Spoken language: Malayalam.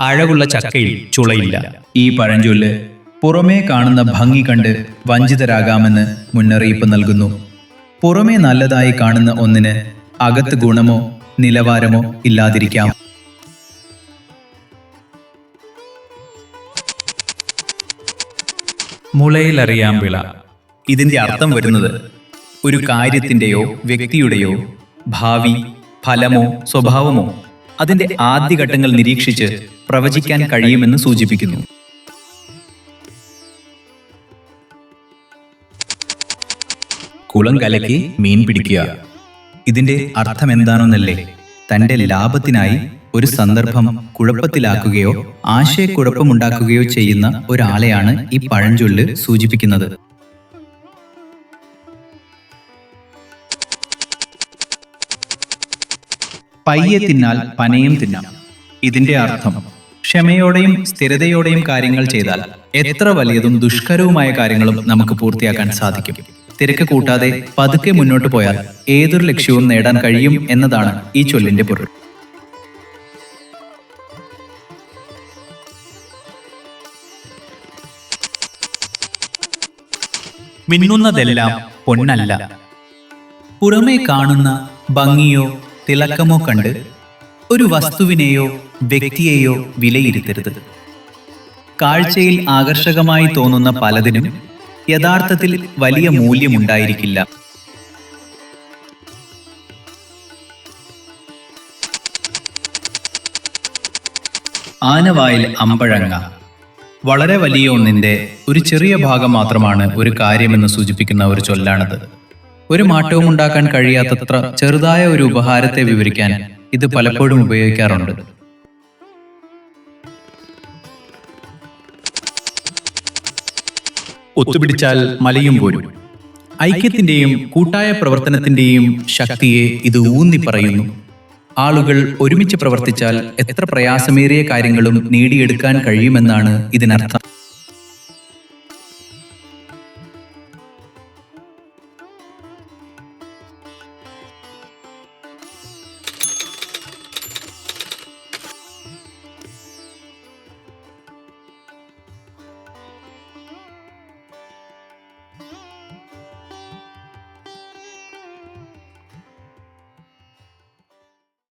അഴകുള്ള ചക്കയിൽ ചുളയില്ല. ഈ പഴഞ്ചൊല്ല് പുറമേ കാണുന്ന ഭംഗി കണ്ട് വഞ്ചിതരാകാമെന്ന് മുന്നറിയിപ്പ് നൽകുന്നു. പുറമേ നല്ലതായി കാണുന്ന ഒന്നിന് അകത്ത് ഗുണമോ നിലവാരമോ ഇല്ലാതിരിക്കാം. മുളയിലറിയാം വിള. ഇതിന്റെ അർത്ഥം വരുന്നത് ഒരു കാര്യത്തിന്റെയോ വ്യക്തിയുടെയോ ഭാവി ഫലമോ സ്വഭാവമോ അതിന്റെ ആദ്യഘട്ടങ്ങൾ നിരീക്ഷിച്ച് പ്രവചിക്കാൻ കഴിയുമെന്ന് സൂചിപ്പിക്കുന്നു. കുളം കലക്കി മീൻ പിടിക്കുക. ഇതിന്റെ അർത്ഥം എന്താണെന്നല്ലേ തന്റെ ലാഭത്തിനായി ഒരു സന്ദർഭം കുഴപ്പത്തിലാക്കുകയോ ആശയക്കുഴപ്പമുണ്ടാക്കുകയോ ചെയ്യുന്ന ഒരാളെയാണ് ഈ പഴഞ്ചൊല്ല് സൂചിപ്പിക്കുന്നത്. പയ്യെ തിന്നാൽ പനയും തിന്നാം. ഇതിന്റെ അർത്ഥം ക്ഷമയോടെയും സ്ഥിരതയോടെയും കാര്യങ്ങൾ ചെയ്താൽ എത്ര വലിയതും ദുഷ്കരവുമായ കാര്യങ്ങളും നമുക്ക് പൂർത്തിയാക്കാൻ സാധിക്കും. തിരക്ക് കൂട്ടാതെ പതുക്കെ മുന്നോട്ട് പോയാൽ ഏതൊരു ലക്ഷ്യവും നേടാൻ കഴിയും എന്നതാണ് ഈ ചൊല്ലിന്റെ പൊരുൾ. മിന്നുന്നതെല്ലാം പൊന്നല്ല. പുറമേ കാണുന്ന ഭംഗിയോ തിളക്കമോ കണ്ട് ഒരു വസ്തുവിനെയോ വ്യക്തിയെയോ വിലയിരുത്തരുത്. കാഴ്ചയിൽ ആകർഷകമായി തോന്നുന്ന പലതിനും യഥാർത്ഥത്തിൽ വലിയ മൂല്യമുണ്ടായിരിക്കില്ല. ആനവായിൽ അമ്പഴങ്ങ. വളരെ വലിയ ഒന്നിന്റെ ഒരു ചെറിയ ഭാഗം മാത്രമാണ് ഒരു കാര്യമെന്ന് സൂചിപ്പിക്കുന്ന ഒരു ചൊല്ലാണിത്. ഒരു മാറ്റവും ഉണ്ടാക്കാൻ കഴിയാത്തത്ര ചെറുതായ ഒരു ഉപഹാരത്തെ വിവരിക്കാൻ ഇത് പലപ്പോഴും ഉപയോഗിക്കാറുണ്ട്. ഒത്തുപിടിച്ചാൽ മലയും പോരും. ഐക്യത്തിന്റെയും കൂട്ടായ പ്രവർത്തനത്തിന്റെയും ശക്തിയെ ഇത് ഊന്നി പറയുന്നു. ആളുകൾ ഒരുമിച്ച് പ്രവർത്തിച്ചാൽ എത്ര പ്രയാസമേറിയ കാര്യങ്ങളും നേടിയെടുക്കാൻ കഴിയുമെന്നാണ് ഇതിനർത്ഥം.